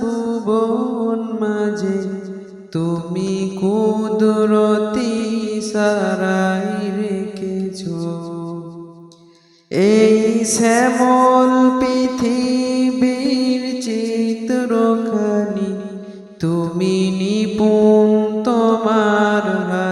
ভুবন মাঝে। তুমি কুদরতি সারাই রেখেছ। এই শ্যামল পৃথিবীর চিত্রখানি তুমি নিপুণ তোমার হাতে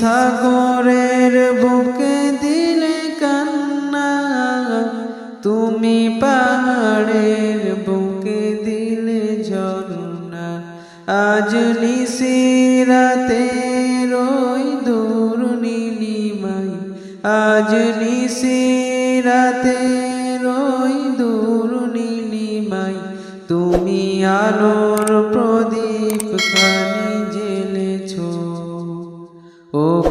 সাগরের বুকে দিলে কান্না, তুমি পাহাড়ের বুকে দিলে ঝর্ণা। আজ নিশিরাতে রই দূর নীলিমাই, আজ নিশিরাতে রই দূর নীলিমাই, তুমি আলোর প্রদীপ খানি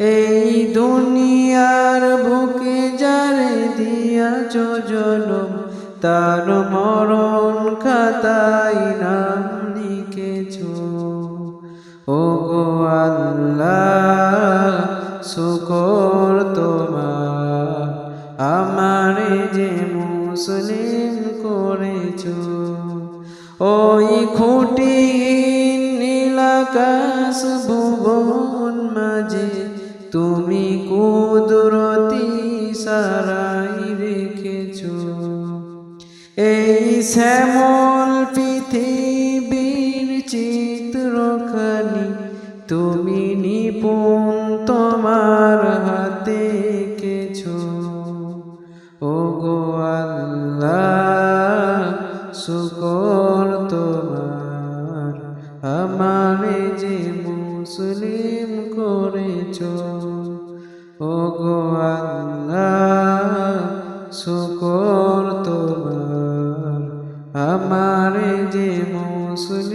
এই দুনিয়ার বুকে যারে দিয়াছ জনম তার মরণ খাতাই নাম লিখেছ। ও গো আল্লাহ, শুকর তোমার, আমারে যে মুসলিম করেছ। ওই খুঁটি নীলাকাশ ভুবন মাঝে তুমি কুদরতি সারাই রেখেছ। এই শ্যামল পৃথিবীর চিত্রখানি তুমি নিপুণ তোমার হাতে কেছ ও গো আল্লাহ, শুকর তোমার, আমারে যে মুসলিম করেছ। গো আল্লাহ শুকর তোমার আমারে যে মুসলিম